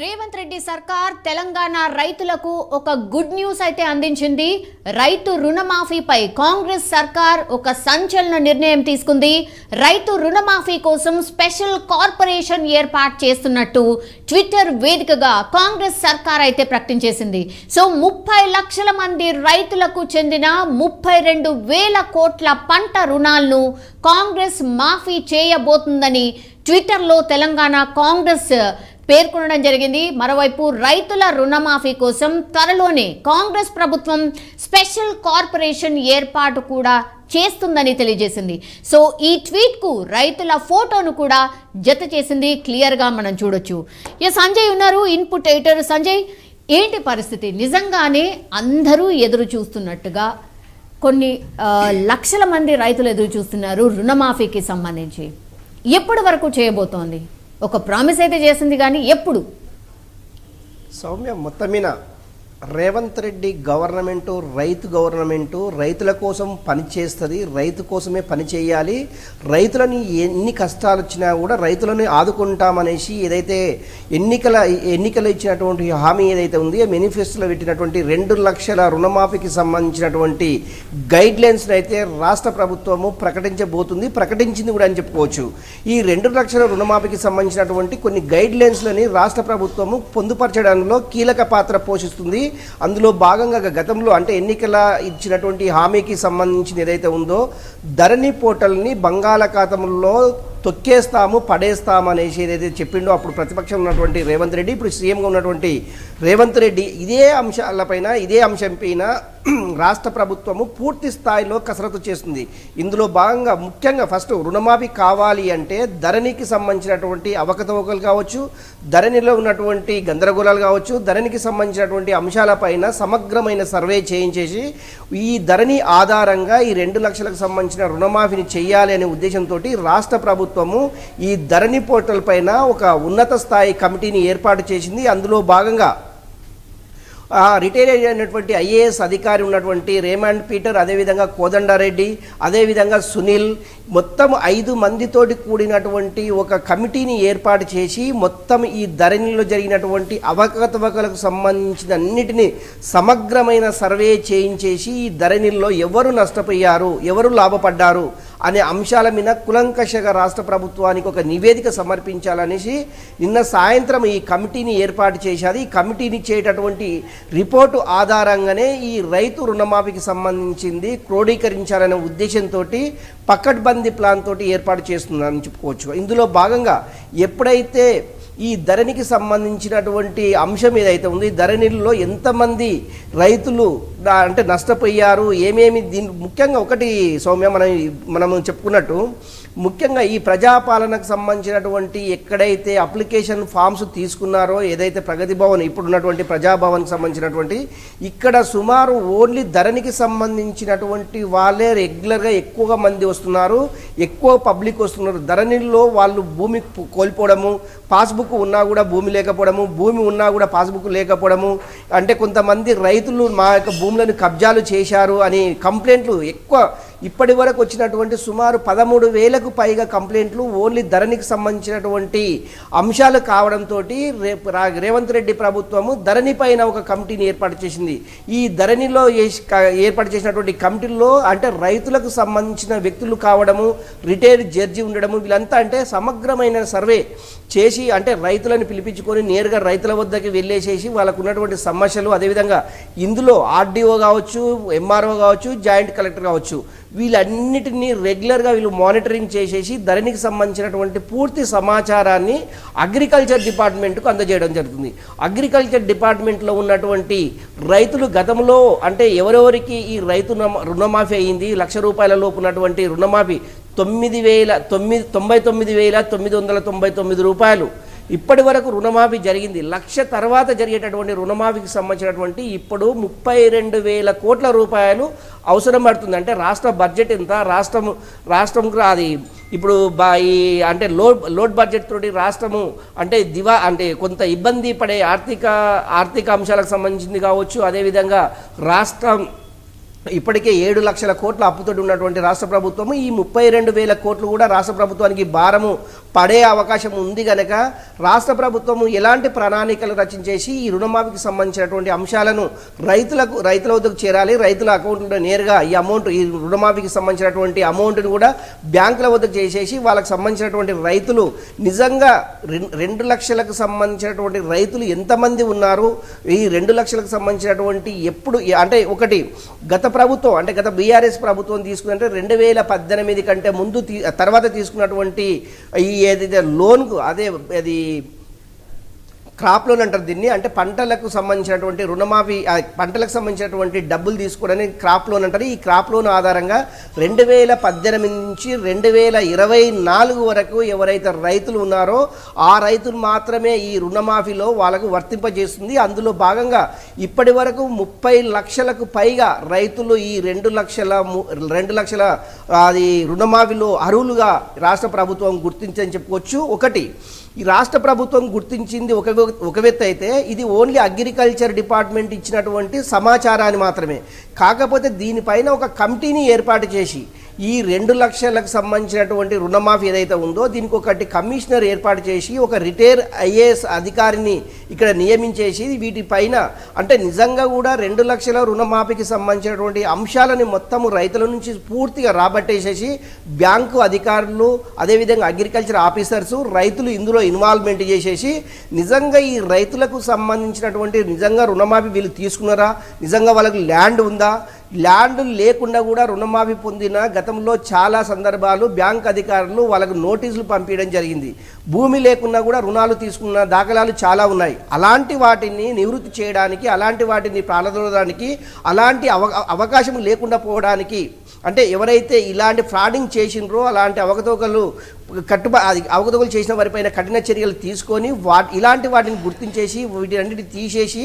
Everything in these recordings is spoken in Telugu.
రేవంత్ రెడ్డి సర్కార్ తెలంగాణ రైతులకు ఒక గుడ్ న్యూస్ అయితే అందించింది. రైతు రుణమాఫీపై కాంగ్రెస్ సర్కార్ ఒక సంచలన నిర్ణయం తీసుకుంది. రైతు రుణమాఫీ కోసం స్పెషల్ కార్పొరేషన్ ఏర్పాటు చేస్తున్నట్టు ట్విట్టర్ వేదికగా కాంగ్రెస్ సర్కార్ అయితే ప్రకటించేసింది సో ముప్పై లక్షల మంది రైతులకు చెందిన ముప్పై రెండు వేల కోట్ల పంట రుణాలను కాంగ్రెస్ మాఫీ చేయబోతుందని ట్విట్టర్లో తెలంగాణ కాంగ్రెస్ పేర్కొనడం జరిగింది. మరోవైపు రైతుల రుణమాఫీ కోసం త్వరలోనే కాంగ్రెస్ ప్రభుత్వం స్పెషల్ కార్పొరేషన్ ఏర్పాటు కూడా చేస్తుందని తెలియజేసింది. సో ఈ ట్వీట్కు రైతుల ఫోటోను కూడా జత చేసింది. క్లియర్గా మనం చూడొచ్చు. ఇక సంజయ్ ఉన్నారు. ఇన్పుట్ ఎడిటర్ సంజయ్ ఏంటి పరిస్థితి? నిజంగానే అందరూ ఎదురు చూస్తున్నట్టుగా కొన్ని లక్షల మంది రైతులు ఎదురు చూస్తున్నారు రుణమాఫీకి సంబంధించి. ఎప్పటి వరకు చేయబోతోంది? ఒక ప్రామిస్ అయితే చేసింది కానీ ఎప్పుడు? సౌమ్య మొత్తం మీద రేవంత్ రెడ్డి గవర్నమెంటు రైతు గవర్నమెంటు రైతుల కోసం పనిచేస్తుంది రైతు కోసమే పని చేయాలి రైతులని ఎన్ని కష్టాలు వచ్చినా కూడా రైతులని ఆదుకుంటామనేసి ఏదైతే ఎన్నికల ఎన్నికలు ఇచ్చినటువంటి హామీ ఏదైతే ఉంది మేనిఫెస్టోలో పెట్టినటువంటి రెండు లక్షల రుణమాఫీకి సంబంధించినటువంటి గైడ్ లైన్స్ని అయితే రాష్ట్ర ప్రభుత్వము ప్రకటించబోతుంది ప్రకటించింది కూడా అని చెప్పుకోవచ్చు. ఈ రెండు లక్షల రుణమాఫీకి సంబంధించినటువంటి కొన్ని గైడ్ లైన్స్లని రాష్ట్ర ప్రభుత్వము పొందుపరచడంలో కీలక పాత్ర పోషిస్తుంది. అందులో భాగంగా గతంలో అంటే ఎన్నికల ఇచ్చినటువంటి హామీకి సంబంధించిన ఏదైతే ఉందో ధరణి పోర్టల్ని బంగాళాఖాతంలో తొక్కేస్తాము పడేస్తాము అనేసి ఏదైతే చెప్పిండో అప్పుడు ప్రతిపక్షం ఉన్నటువంటి రేవంత్ రెడ్డి ఇప్పుడు సీఎంగా ఉన్నటువంటి రేవంత్ రెడ్డి ఇదే అంశాలపైన ఇదే అంశంపైన రాష్ట్ర ప్రభుత్వము పూర్తి స్థాయిలో కసరత్తు చేస్తుంది. ఇందులో భాగంగా ముఖ్యంగా ఫస్ట్ రుణమాఫీ కావాలి అంటే ధరణికి సంబంధించినటువంటి అవకతవకలు కావచ్చు ధరణిలో ఉన్నటువంటి గందరగోళాలు కావచ్చు ధరణికి సంబంధించినటువంటి అంశాలపైన సమగ్రమైన సర్వే చేయించేసి ఈ ధరణి ఆధారంగా ఈ రెండు లక్షలకు సంబంధించిన రుణమాఫీని చేయాలి అనే ఉద్దేశంతో రాష్ట్ర ప్రభుత్వము ఈ ధరణి పోర్టల్ పైన ఒక ఉన్నత స్థాయి కమిటీని ఏర్పాటు చేసింది. అందులో భాగంగా రిటైర్ అయినటువంటి ఐఏఎస్ అధికారి ఉన్నటువంటి రేమాండ్ పీటర్ అదేవిధంగా కోదండారెడ్డి అదేవిధంగా సునీల్ మొత్తం ఐదు మందితోటి కూడినటువంటి ఒక కమిటీని ఏర్పాటు చేసి మొత్తం ఈ ధరణిలో జరిగినటువంటి అవకతవకలకు సంబంధించిన అన్నిటినీ సమగ్రమైన సర్వే చేయించేసి ఈ ధరణిల్లో ఎవరు నష్టపోయారు ఎవరు లాభపడ్డారు అనే అంశాల మీద కులంకషగా రాష్ట్ర ప్రభుత్వానికి ఒక నివేదిక సమర్పించాలనేసి నిన్న సాయంత్రం ఈ కమిటీని ఏర్పాటు చేశారు. ఈ కమిటీని చేయటటువంటి రిపోర్టు ఆధారంగానే ఈ రైతు రుణమాఫీకి సంబంధించింది క్రోడీకరించాలనే ఉద్దేశంతో పక్కడ్బందీ ప్లాన్ తోటి ఏర్పాటు చేస్తుందని చెప్పుకోవచ్చు. ఇందులో భాగంగా ఎప్పుడైతే ఈ ధరణికి సంబంధించినటువంటి అంశం ఏదైతే ఉంది ధరణిలో ఎంతమంది రైతులు అంటే నష్టపోయారు ఏమేమి దీని ముఖ్యంగా ఒకటి సౌమ్య మనం మనం చెప్పుకున్నట్టు ముఖ్యంగా ఈ ప్రజాపాలనకు సంబంధించినటువంటి ఎక్కడైతే అప్లికేషన్ ఫామ్స్ తీసుకున్నారో ఏదైతే ప్రగతి భవన్ ఇప్పుడు ఉన్నటువంటి ప్రజాభవన్కి సంబంధించినటువంటి ఇక్కడ సుమారు ఓన్లీ ధరణికి సంబంధించినటువంటి వాళ్ళే రెగ్యులర్గా ఎక్కువగా మంది వస్తున్నారు ఎక్కువ పబ్లిక్ వస్తున్నారు. ధరణిలో వాళ్ళు భూమి కోల్పోవడము పాస్బుక్ ఉన్నా కూడా భూమి లేకపోవడము భూమి ఉన్నా కూడా పాస్బుక్ లేకపోవడము అంటే కొంతమంది రైతులు మా యొక్క భూములను కబ్జాలు చేశారు అని కంప్లైంట్లు ఎక్కువ ఇప్పటి వరకు వచ్చినటువంటి సుమారు పదమూడు వేలకు పైగా కంప్లైంట్లు ఓన్లీ ధరణికి సంబంధించినటువంటి అంశాలు కావడంతో రేపు రా- రేవంత్ రెడ్డి ప్రభుత్వము ధరణి పైన ఒక కమిటీని ఏర్పాటు చేసింది. ఈ ధరణిలో ఏర్పాటు చేసినటువంటి కమిటీల్లో అంటే రైతులకు సంబంధించిన వ్యక్తులు కావడము రిటైర్డ్ జడ్జి ఉండడము వీళ్ళంతా అంటే సమగ్రమైన సర్వే చేసి అంటే రైతులను పిలిపించుకొని నేరుగా రైతుల వద్దకి వెళ్ళేసేసి వాళ్ళకు ఉన్నటువంటి సమస్యలు అదేవిధంగా ఇందులో ఆర్డీఓ కావచ్చు ఎంఆర్ఓ కావచ్చు జాయింట్ కలెక్టర్ కావచ్చు వీళ్ళన్నిటినీ రెగ్యులర్గా వీళ్ళు మానిటరింగ్ చేసేసి ధరణికి సంబంధించినటువంటి పూర్తి సమాచారాన్ని అగ్రికల్చర్ డిపార్ట్మెంట్కు అందజేయడం జరుగుతుంది. అగ్రికల్చర్ డిపార్ట్మెంట్లో ఉన్నటువంటి రైతులు గతంలో అంటే ఎవరెవరికి ఈ రైతు రుణమాఫీ అయింది లక్ష రూపాయల లోపు ఉన్నటువంటి రుణమాఫీ తొమ్మిది వేల తొమ్మిది తొంభై తొమ్మిది వేల తొమ్మిది వందల తొంభై తొమ్మిది రూపాయలు. ఇప్పటి వరకు రుణమాఫీ జరిగింది. లక్ష తర్వాత జరిగేటటువంటి రుణమాఫీకి సంబంధించినటువంటి ఇప్పుడు ముప్పై రెండు వేల కోట్ల రూపాయలు అవసరం పడుతుంది. అంటే రాష్ట్ర బడ్జెట్ ఎంత? రాష్ట్రం రాష్ట్రంకు అది ఇప్పుడు బా ఈ అంటే లోడ్ లోడ్ బడ్జెట్ తోటి రాష్ట్రము అంటే దివా అంటే కొంత ఇబ్బంది పడే ఆర్థిక ఆర్థిక అంశాలకు సంబంధించింది కావచ్చు. అదేవిధంగా రాష్ట్రం ఇప్పటికే ఏడు లక్షల కోట్ల అప్పుతో ఉన్నటువంటి రాష్ట్ర ప్రభుత్వము ఈ ముప్పై రెండు వేల కోట్లు కూడా రాష్ట్ర ప్రభుత్వానికి భారము పడే అవకాశం ఉంది కనుక రాష్ట్ర ప్రభుత్వము ఎలాంటి ప్రణాళికలు రచించేసి ఈ రుణమాఫీకి సంబంధించినటువంటి అంశాలను రైతులకు రైతుల వద్దకు చేరాలి రైతుల అకౌంట్లో నేరుగా ఈ అమౌంట్ ఈ రుణమాఫీకి సంబంధించినటువంటి అమౌంట్ని కూడా బ్యాంకుల వద్దకు చేసేసి వాళ్ళకి సంబంధించినటువంటి రైతులు నిజంగా రెండు లక్షలకు సంబంధించినటువంటి రైతులు ఎంతమంది ఉన్నారు? ఈ రెండు లక్షలకు సంబంధించినటువంటి ఎప్పుడు అంటే ఒకటి గత ప్రభుత్వం అంటే గత బీఆర్ఎస్ ప్రభుత్వం తీసుకుంటే రెండు వేల పద్దెనిమిది కంటే ముందు తీ తర్వాత తీసుకున్నటువంటి ఈ ఏదైతే లోన్కు అదే అది క్రాప్ లోన్ అంటారు దీన్ని. అంటే పంటలకు సంబంధించినటువంటి రుణమాఫీ పంటలకు సంబంధించినటువంటి డబ్బులు తీసుకోవడానికి క్రాప్ లోన్ అంటారు. ఈ క్రాప్ లోన్ ఆధారంగా రెండు వేల పద్దెనిమిది నుంచి రెండు వేల ఇరవై నాలుగు వరకు ఎవరైతే రైతులు ఉన్నారో ఆ రైతులు మాత్రమే ఈ రుణమాఫీలో వాళ్ళకు వర్తింపజేస్తుంది. అందులో భాగంగా ఇప్పటి వరకు ముప్పై లక్షలకు పైగా రైతులు ఈ రెండు లక్షల రెండు లక్షల అది రుణమాఫీలో అర్హులుగా రాష్ట్ర ప్రభుత్వం గుర్తించని చెప్పుకోవచ్చు. ఒకటి ఈ రాష్ట్ర ప్రభుత్వం గుర్తించింది ఒక వ్య- ఒక వ్యక్తి అయితే ఇది ఓన్లీ అగ్రికల్చర్ డిపార్ట్మెంట్ ఇచ్చినటువంటి సమాచారాన్ని మాత్రమే. కాకపోతే దీనిపైన ఒక కమిటీని ఏర్పాటు చేసి ఈ రెండు లక్షలకు సంబంధించినటువంటి రుణమాఫీ ఏదైతే ఉందో దీనికి ఒకటి కమిషనర్ ఏర్పాటు చేసి ఒక రిటైర్ ఐఏఎస్ అధికారిని ఇక్కడ నియమించేసి వీటిపైన అంటే నిజంగా కూడా రెండు లక్షల రుణమాఫీకి సంబంధించినటువంటి అంశాలని మొత్తము రైతుల నుంచి పూర్తిగా రాబట్టేసేసి బ్యాంకు అధికారులు అదేవిధంగా అగ్రికల్చర్ ఆఫీసర్స్ రైతులు ఇందులో ఇన్వాల్వ్మెంట్ చేసేసి నిజంగా ఈ రైతులకు సంబంధించినటువంటి నిజంగా రుణమాఫీ వీళ్ళు తీసుకున్నారా? నిజంగా వాళ్ళకి ల్యాండ్ ఉందా? ల్యాండ్ లేకుండా కూడా రుణమాఫీ పొందిన గతంలో చాలా సందర్భాలు బ్యాంక్ అధికారులు వాళ్ళకు నోటీసులు పంపించడం జరిగింది. భూమి లేకున్నా కూడా రుణాలు తీసుకున్న దాఖలాలు చాలా ఉన్నాయి. అలాంటి వాటిని నివృత్తి చేయడానికి అలాంటి వాటిని ప్రారంభించడానికి అలాంటి అవ అవకాశం లేకుండా పోవడానికి అంటే ఎవరైతే ఇలాంటి ఫ్రాడింగ్ చేసినరో అలాంటి అవకతవకలు కట్టుబ అది అవకతవకలు చేసిన వారిపైన కఠిన చర్యలు తీసుకొని వా ఇలాంటి వాటిని గుర్తించేసి వీటన్నిటి తీసేసి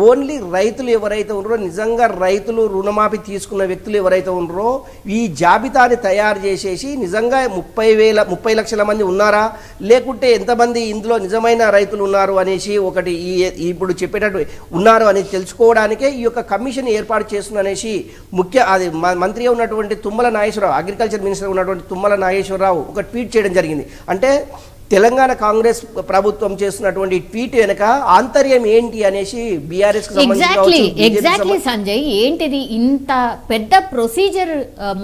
ఓన్లీ రైతులు ఎవరైతే ఉన్నారో నిజంగా రైతులు రుణమాఫీ తీసుకున్న వ్యక్తులు ఎవరైతే ఉన్నారో ఈ జాబితాని తయారు చేసేసి నిజంగా ముప్పై వేల ముప్పై లక్షల మంది ఉన్నారా? లేకుంటే ఎంతమంది ఇందులో నిజమైన రైతులు ఉన్నారు అనేసి ఒకటి ఈ ఇప్పుడు చెప్పేటట్టు ఉన్నారు అని తెలుసుకోవడానికే ఈ యొక్క కమిషన్ ఏర్పాటు చేస్తుంది అనేసి ముఖ్య అది మంత్రిగా ఉన్నటువంటి తుమ్మల నాగేశ్వరరావు అగ్రికల్చర్ మినిస్టర్ ఉన్నటువంటి తుమ్మల నాగేశ్వరరావు ఒక ట్వీట్ చేయడం జరిగింది. అంటే తెలంగాణ కాంగ్రెస్ ప్రభుత్వం చేస్తున్నటువంటి ట్వీట్ వెనుక ఆంతర్యం ఏంటి అనేసి బీఆర్ఎస్ ఎగ్జాక్ట్లీ ఎగ్జాక్ట్లీ సంజయ్ ఏంటిది? ఇంత పెద్ద ప్రొసీజర్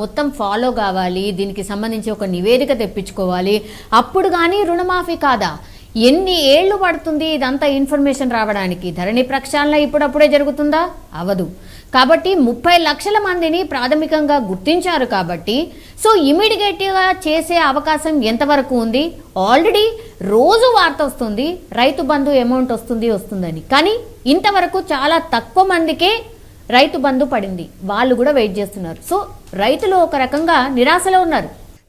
మొత్తం ఫాలో కావాలి దీనికి సంబంధించి ఒక నివేదిక తెప్పించుకోవాలి. అప్పుడు కానీ రుణమాఫీ కాదా? ఎన్ని ఏళ్ళు పడుతుంది ఇదంతా ఇన్ఫర్మేషన్ రావడానికి? ధరణి ప్రక్షాళన ఇప్పుడప్పుడే జరుగుతుందా? అవదు. కాబట్టి ముప్పై లక్షల మందిని ప్రాథమికంగా గుర్తించారు కాబట్టి సో ఇమీడియట్గా చేసే అవకాశం ఎంతవరకు ఉంది? ఆల్రెడీ రోజు వార్త వస్తుంది రైతు బంధు అమౌంట్ వస్తుంది వస్తుందని. కానీ ఇంతవరకు చాలా తక్కువ మందికే రైతు బంధు పడింది. వాళ్ళు కూడా వెయిట్ చేస్తున్నారు. సో రైతులు ఒక రకంగా నిరాశలో ఉన్నారు.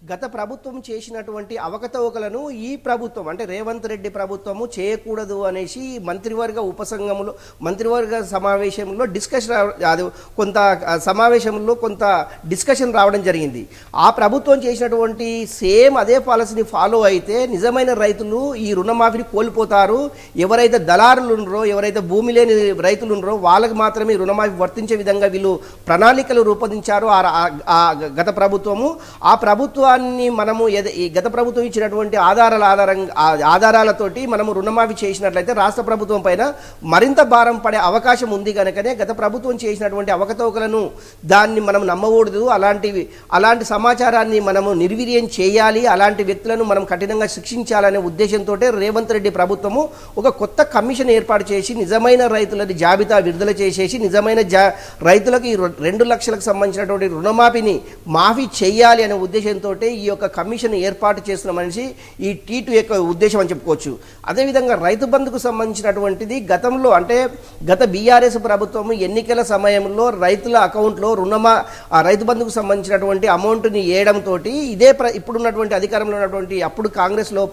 గత ప్రభుత్వం చేసినటువంటి అవకతవకలను ఈ ప్రభుత్వం అంటే రేవంత్ రెడ్డి ప్రభుత్వము చేయకూడదు అనేసి మంత్రివర్గ ఉపసంఘములో మంత్రివర్గ సమావేశంలో డిస్కషన్ అది కొంత సమావేశంలో కొంత డిస్కషన్ రావడం జరిగింది. ఆ ప్రభుత్వం చేసినటువంటి సేమ్ అదే పాలసీని ఫాలో అయితే నిజమైన రైతులు ఈ రుణమాఫీని కోల్పోతారు. ఎవరైతే దళారులు ఉన్నారో ఎవరైతే భూమి లేని రైతులు ఉన్నారో వాళ్ళకి మాత్రమే రుణమాఫీ వర్తించే విధంగా వీళ్ళు ప్రణాళికలు రూపొందించారు ఆ గత ప్రభుత్వము. ఆ ప్రభుత్వాన్ని మనము ఈ గత ప్రభుత్వం ఇచ్చినటువంటి ఆధారాల ఆధారంగా ఆధారాలతోటి మనము రుణమాఫీ చేసినట్లయితే రాష్ట్ర ప్రభుత్వం పైన మరింత భారం పడే అవకాశం ఉంది కనుకనే గత ప్రభుత్వం చేసినటువంటి అవకతవకలను దాన్ని మనం నమ్మకూడదు. అలాంటివి అలాంటి సమాచారాన్ని మనము నిర్వీర్యం చేయాలి. అలాంటి వ్యక్తులను మనం కఠినంగా శిక్షించాలనే ఉద్దేశంతో రేవంత్ రెడ్డి ప్రభుత్వము ఒక కొత్త కమిషన్ ఏర్పాటు చేసి నిజమైన రైతులని జాబితా విడుదల చేసేసి నిజమైన జా రైతులకు ఈ రెండు లక్షలకు సంబంధించినటువంటి రుణమాఫీని మాఫీ చేయాలి అనే ఉద్దేశంతో ఈ యొక్క కమిషన్ ఏర్పాటు చేసిన మనిషి ఈ టీటు యొక్క ఉద్దేశం అని చెప్పుకోవచ్చు. అదేవిధంగా రైతు బంధుకు సంబంధించినటువంటిది గతంలో అంటే గత బీఆర్ఎస్ ప్రభుత్వం ఎన్నికల సమయంలో రైతుల అకౌంట్లో రుణమా ఆ రైతు బంధుకు సంబంధించినటువంటి అమౌంట్ని వేయడంతో ఇదే ప్ర ఇప్పుడున్నటువంటి అధికారంలో ఉన్నటువంటి అప్పుడు కాంగ్రెస్లో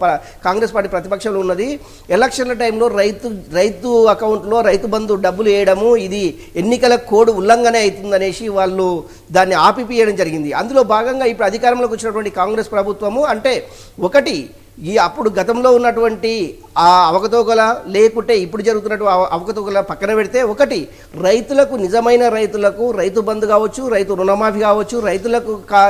కాంగ్రెస్ పార్టీ ప్రతిపక్షంలో ఉన్నది. ఎలక్షన్ల టైంలో రైతు రైతు అకౌంట్లో రైతు బంధు డబ్బులు వేయడము ఇది ఎన్నికల కోడ్ ఉల్లంఘన అవుతుందనేసి వాళ్ళు దాన్ని ఆపిపియడం జరిగింది. అందులో భాగంగా ఇప్పుడు అధికారంలోకి వచ్చినటువంటి కాంగ్రెస్ ప్రభుత్వము అంటే ఒకటి ఈ అప్పుడు గతంలో ఉన్నటువంటి ఆ అవకతవకల లేకుంటే ఇప్పుడు జరుగుతున్నటువంటి అవకతవకల పక్కన పెడితే ఒకటి రైతులకు నిజమైన రైతులకు రైతు బంధు కావచ్చు రైతు రుణమాఫీ కావచ్చు రైతులకు కా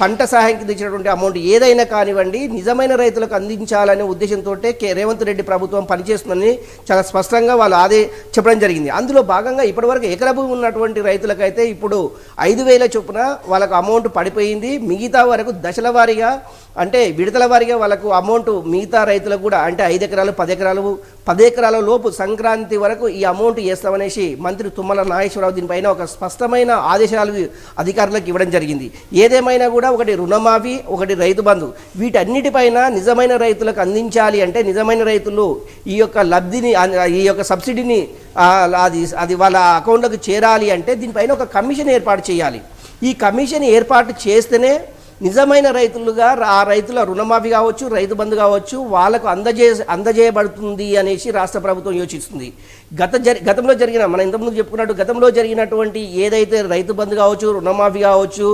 పంట సహాయం కింద ఇచ్చినటువంటి అమౌంట్ ఏదైనా కానివ్వండి నిజమైన రైతులకు అందించాలనే ఉద్దేశంతో కే రేవంత్ రెడ్డి ప్రభుత్వం పనిచేస్తుందని చాలా స్పష్టంగా వాళ్ళు అదే చెప్పడం జరిగింది. అందులో భాగంగా ఇప్పటివరకు ఎకర భూమి ఉన్నటువంటి రైతులకైతే ఇప్పుడు ఐదు వేల చొప్పున వాళ్ళకు అమౌంట్ పడిపోయింది. మిగతా వరకు దశల వారీగా అంటే విడతల వారీగా వాళ్ళకు అమౌంట్ మిగతా రైతులకు కూడా అంటే ఐదు ఎకరాలు పది ఎకరాలు పది ఎకరాల లోపు సంక్రాంతి వరకు ఈ అమౌంట్ వేస్తామనేసి మంత్రి తుమ్మల నాగేశ్వరరావు దీనిపైన ఒక స్పష్టమైన ఆదేశాలు అధికారులకు ఇవ్వడం జరిగింది. ఏదేమైనా కూడా ఒకటి రుణమాఫీ ఒకటి రైతు బంధు. వీటన్నిటిపైన నిజమైన రైతులకు అందించాలి అంటే నిజమైన రైతులు ఈ యొక్క లబ్ధిని ఈ యొక్క సబ్సిడీని అది అది వాళ్ళ అకౌంట్లకు చేరాలి అంటే దీనిపైన ఒక కమిషన్ ఏర్పాటు చేయాలి. ఈ కమిషన్ ఏర్పాటు చేస్తేనే నిజమైన రైతులుగా ఆ రైతుల రుణమాఫీ కావచ్చు రైతు బంధు కావచ్చు వాళ్ళకు అందజే అందజేయబడుతుంది అనేసి రాష్ట్ర ప్రభుత్వం యోచిస్తుంది. గత జరి గతంలో జరిగిన మనం ఇంతకుముందు చెప్పుకున్నట్టు గతంలో జరిగినటువంటి ఏదైతే రైతు బంధు కావచ్చు రుణమాఫీ కావచ్చు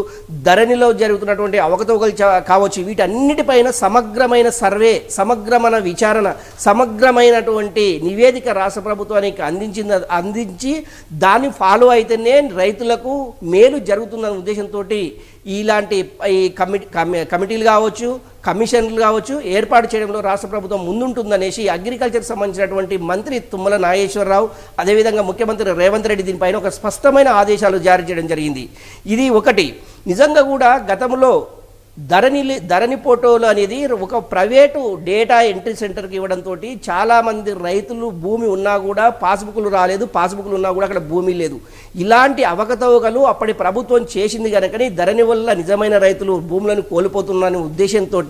ధరణిలో జరుగుతున్నటువంటి అవకతవకలు కావచ్చు వీటన్నిటిపైన సమగ్రమైన సర్వే సమగ్రమైన విచారణ సమగ్రమైనటువంటి నివేదిక రాష్ట్ర ప్రభుత్వానికి అందించింది అందించి దాన్ని ఫాలో అయితేనే రైతులకు మేలు జరుగుతుందన్న ఉద్దేశంతో ఇలాంటి ఈ కమిటీ కమి- కమిటీలు కావచ్చు కమిషన్లు కావచ్చు ఏర్పాటు చేయడంలో రాష్ట్ర ప్రభుత్వం ముందుంటుందనేసి అగ్రికల్చర్కి సంబంధించినటువంటి మంత్రి తుమ్మల నాగేశ్వరరావు అదేవిధంగా ముఖ్యమంత్రి రేవంత్ రెడ్డి దీనిపైన ఒక స్పష్టమైన ఆదేశాలు జారీ చేయడం జరిగింది. ఇది ఒకటి. నిజంగా కూడా గతంలో ధరణి ధరణి ఫోటోలు అనేది ఒక ప్రైవేటు డేటా ఎంట్రీ సెంటర్కి ఇవ్వడంతో చాలామంది రైతులు భూమి ఉన్నా కూడా పాస్బుక్లు రాలేదు పాస్బుక్లు ఉన్నా కూడా అక్కడ భూమి లేదు. ఇలాంటి అవకతవకలు అప్పటి ప్రభుత్వం చేసింది కనుకని ధరణి వల్ల నిజమైన రైతులు భూములను కోల్పోతున్నారనే ఉద్దేశంతో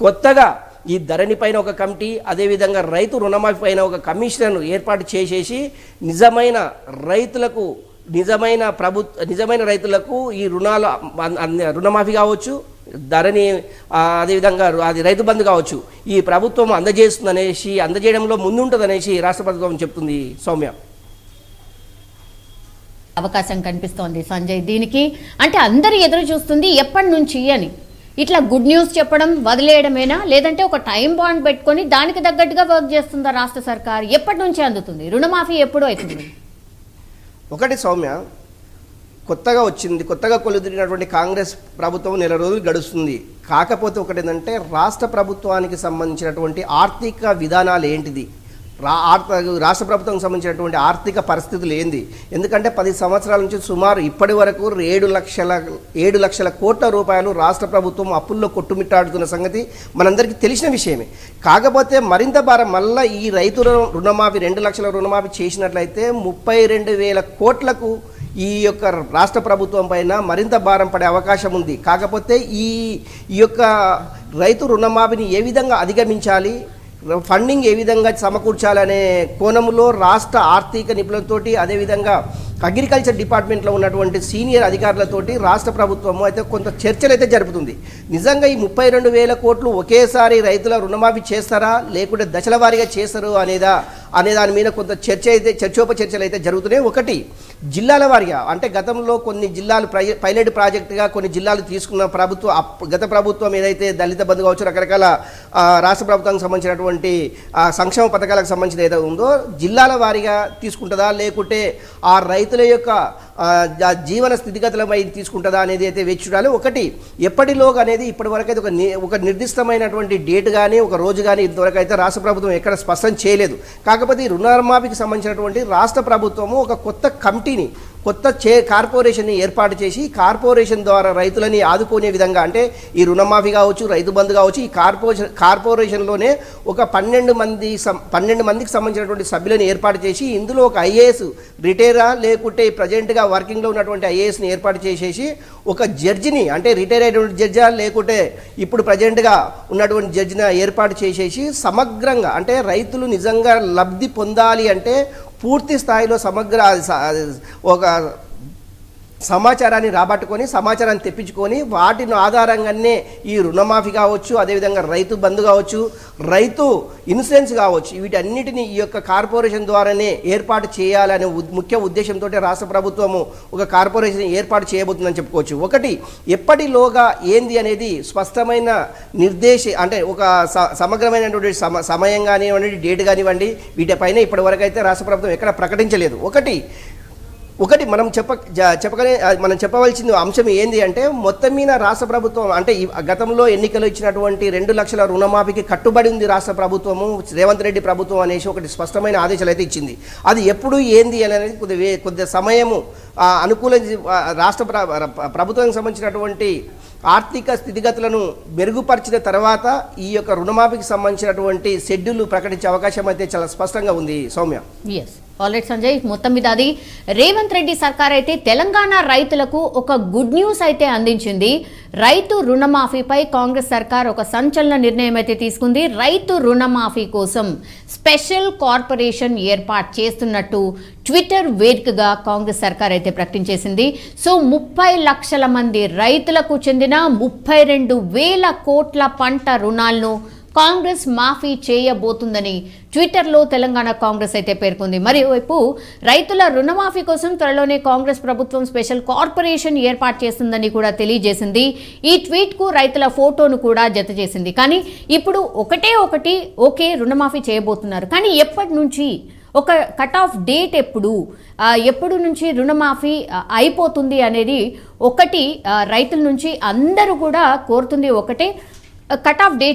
కొత్తగా ఈ ధరణి పైన ఒక కమిటీ అదేవిధంగా రైతు రుణమాఫీ పైన ఒక కమిషనర్ను ఏర్పాటు చేసేసి నిజమైన రైతులకు నిజమైన ప్రభుత్వ నిజమైన రైతులకు ఈ రుణాలు రుణమాఫీ కావచ్చు ధరని అదేవిధంగా అది రైతు బంధు కావచ్చు. ఈ ప్రభుత్వం అందజేస్తుందనేసి అందజేయడంలో ముందుంటుందనేసి రాష్ట్ర ప్రభుత్వం చెప్తుంది సౌమ్య. అవకాశం కనిపిస్తోంది సంజయ్ దీనికి. అంటే అందరు ఎదురు చూస్తుంది ఎప్పటి నుంచి అని. ఇట్లా గుడ్ న్యూస్ చెప్పడం వదిలేయడమేనా? లేదంటే ఒక టైం బాండ్ పెట్టుకొని దానికి తగ్గట్టుగా వర్క్ చేస్తుందా రాష్ట్ర సర్కార్? ఎప్పటి నుంచి అందుతుంది? రుణమాఫీ ఎప్పుడు అవుతుంది ఒకటి సౌమ్య కొత్తగా వచ్చింది కొత్తగా కొలుదిరినటువంటి కాంగ్రెస్ ప్రభుత్వం నెల రోజులు గడుస్తుంది. కాకపోతే ఒకటి ఏంటంటే రాష్ట్ర ప్రభుత్వానికి సంబంధించినటువంటి ఆర్థిక విధానాలు ఏంటిది? రా రాష్ట్ర ప్రభుత్వానికి సంబంధించినటువంటి ఆర్థిక పరిస్థితులు ఏంది? ఎందుకంటే పది సంవత్సరాల నుంచి సుమారు ఇప్పటి వరకు ఏడు లక్షల ఏడు లక్షల కోట్ల రూపాయలు రాష్ట్ర ప్రభుత్వం అప్పుల్లో కొట్టుమిట్టాడుతున్న సంగతి మనందరికీ తెలిసిన విషయమే. కాకపోతే మరింత భారం మళ్ళీ ఈ రైతు రుణమాఫీ రెండు లక్షల రుణమాఫీ చేసినట్లయితే ముప్పై రెండు వేల కోట్లకు ఈ యొక్క రాష్ట్ర ప్రభుత్వం పైన మరింత భారం పడే అవకాశం ఉంది. కాకపోతే ఈ ఈ యొక్క రైతు రుణమాఫీని ఏ విధంగా అధిగమించాలి? ఫండింగ్ ఏ విధంగా సమకూర్చాలనే కోణంలో రాష్ట్ర ఆర్థిక నిపుణులతోటి అదేవిధంగా అగ్రికల్చర్ డిపార్ట్మెంట్లో ఉన్నటువంటి సీనియర్ అధికారులతోటి రాష్ట్ర ప్రభుత్వము అయితే కొంత చర్చలు అయితే జరుపుతుంది. నిజంగా ఈ ముప్పై రెండు వేల కోట్లు ఒకేసారి రైతుల రుణమాఫీ చేస్తారా? లేకుంటే దశల వారీగా చేస్తారు అనేదా? అనే దాని మీద కొంత చర్చ అయితే చర్చోపచర్చలు అయితే జరుగుతున్నాయి. ఒకటి జిల్లాల వారిగా అంటే గతంలో కొన్ని జిల్లాలు పైలట్ ప్రాజెక్టుగా కొన్ని జిల్లాలు తీసుకున్న ప్రభుత్వం గత ప్రభుత్వం ఏదైతే దళిత బంధు కావచ్చు రకరకాల రాష్ట్ర ప్రభుత్వానికి సంబంధించినటువంటి సంక్షేమ పథకాలకు సంబంధించిన ఏదో ఉందో జిల్లాల వారీగా తీసుకుంటుందా? లేకుంటే ఆ రైతుల యొక్క ఆ, జీవన స్థితిగతులపై తీసుకుంటుందా అనేది అయితే వేచి చూడాలి. ఒకటి ఎప్పటిలోగా అనేది ఇప్పటి వరకు అయితే ఒక ని- ఒక నిర్దిష్టమైనటువంటి డేట్ కానీ ఒక రోజు కానీ ఇంతవరకు అయితే రాష్ట్ర ప్రభుత్వం ఎక్కడ స్పష్టం చేయలేదు. కాకపోతే ఈ రుణమాఫీకి సంబంధించినటువంటి రాష్ట్ర ప్రభుత్వము ఒక కొత్త కమిటీని కొత్త చే కార్పొరేషన్ని ఏర్పాటు చేసి కార్పొరేషన్ ద్వారా రైతులని ఆదుకునే విధంగా అంటే ఈ రుణమాఫీ కావచ్చు రైతు బంధు కావచ్చు ఈ కార్పొరేషన్ కార్పొరేషన్లోనే ఒక పన్నెండు మంది పన్నెండు మందికి సంబంధించినటువంటి సభ్యులను ఏర్పాటు చేసి ఇందులో ఒక ఐఏఎస్ రిటైరా లేకుంటే ప్రజెంట్గా వర్కింగ్లో ఉన్నటువంటి ఐఏఎస్ని ఏర్పాటు చేసేసి ఒక జడ్జిని అంటే రిటైర్ అయినటువంటి జడ్జా లేకుంటే ఇప్పుడు ప్రజెంట్గా ఉన్నటువంటి జడ్జిని ఏర్పాటు చేసేసి సమగ్రంగా అంటే రైతులు నిజంగా లబ్ధి పొందాలి అంటే పూర్తి స్థాయిలో సమగ్ర ఒక సమాచారాన్ని రాబట్టుకొని సమాచారాన్ని తెప్పించుకొని వాటిని ఆధారంగానే ఈ రుణమాఫీ కావచ్చు అదేవిధంగా రైతు బంధు కావచ్చు రైతు ఇన్సూరెన్స్ కావచ్చు వీటన్నిటిని ఈ యొక్క కార్పొరేషన్ ద్వారానే ఏర్పాటు చేయాలనే ఉద్- ముఖ్య ఉద్దేశంతో రాష్ట్ర ప్రభుత్వము ఒక కార్పొరేషన్ ఏర్పాటు చేయబోతుందని చెప్పుకోవచ్చు. ఒకటి ఎప్పటిలోగా ఏంది అనేది స్పష్టమైన నిర్దేశ అంటే ఒక స- సమగ్రమైనటువంటి సమ సమయం కానివ్వండి డేట్ కానివ్వండి వీటిపైన ఇప్పటివరకు అయితే రాష్ట్ర ప్రభుత్వం ఎక్కడ ప్రకటించలేదు. ఒకటి ఒకటి మనం చెప్ప చెప్పకనే మనం చెప్పవలసిన అంశం ఏంది అంటే మొత్తం మీద రాష్ట్ర ప్రభుత్వం అంటే ఈ గతంలో ఎన్నికలు ఇచ్చినటువంటి రెండు లక్షల రుణమాఫీకి కట్టుబడి ఉంది రాష్ట్ర ప్రభుత్వము రేవంత్ రెడ్డి ప్రభుత్వం అనేసి ఒకటి స్పష్టమైన ఆదేశాలు అయితే ఇచ్చింది. అది ఎప్పుడు ఏంది అనేది కొద్ది కొద్ది సమయము అనుకూల రాష్ట్ర ప్రభుత్వానికి సంబంధించినటువంటి ఆర్థిక స్థితిగతులను మెరుగుపరిచిన తర్వాత ఈ యొక్క రుణమాఫీకి సంబంధించినటువంటి షెడ్యూల్ ప్రకటించే అవకాశం అయితే చాలా స్పష్టంగా ఉంది. సౌమ్య. ఎస్ ఆల్రెడీ సంజయ్ మొత్తం మీద అది రేవంత్ రెడ్డి సర్కార్ అయితే తెలంగాణ రైతులకు ఒక గుడ్ న్యూస్ అయితే అందించింది. రైతు రుణమాఫీపై కాంగ్రెస్ సర్కార్ ఒక సంచలన నిర్ణయం అయితే తీసుకుంది. రైతు రుణమాఫీ కోసం స్పెషల్ కార్పొరేషన్ ఏర్పాటు చేస్తున్నట్టు ట్విట్టర్ వేదికగా కాంగ్రెస్ సర్కార్ అయితే ప్రకటించేసింది సో ముప్పై లక్షల మంది రైతులకు చెందిన ముప్పై రెండు వేల కోట్ల పంట రుణాలను కాంగ్రెస్ మాఫీ చేయబోతుందని ట్విట్టర్లో తెలంగాణ కాంగ్రెస్ అయితే పేర్కొంది. మరోవైపు రైతుల రుణమాఫీ కోసం త్వరలోనే కాంగ్రెస్ ప్రభుత్వం స్పెషల్ కార్పొరేషన్ ఏర్పాటు చేస్తుందని కూడా తెలియజేసింది. ఈ ట్వీట్కు రైతుల ఫోటోను కూడా జత చేసింది. కానీ ఇప్పుడు ఒకటే ఒకటి ఓకే రుణమాఫీ చేయబోతున్నారు. కానీ ఎప్పటి నుంచి? ఒక కట్ ఆఫ్ డేట్ ఎప్పుడు? ఎప్పుడు నుంచి రుణమాఫీ అయిపోతుంది అనేది ఒకటి రైతుల నుంచి అందరూ కూడా కోరుతుంది ఒకటే. Cut off date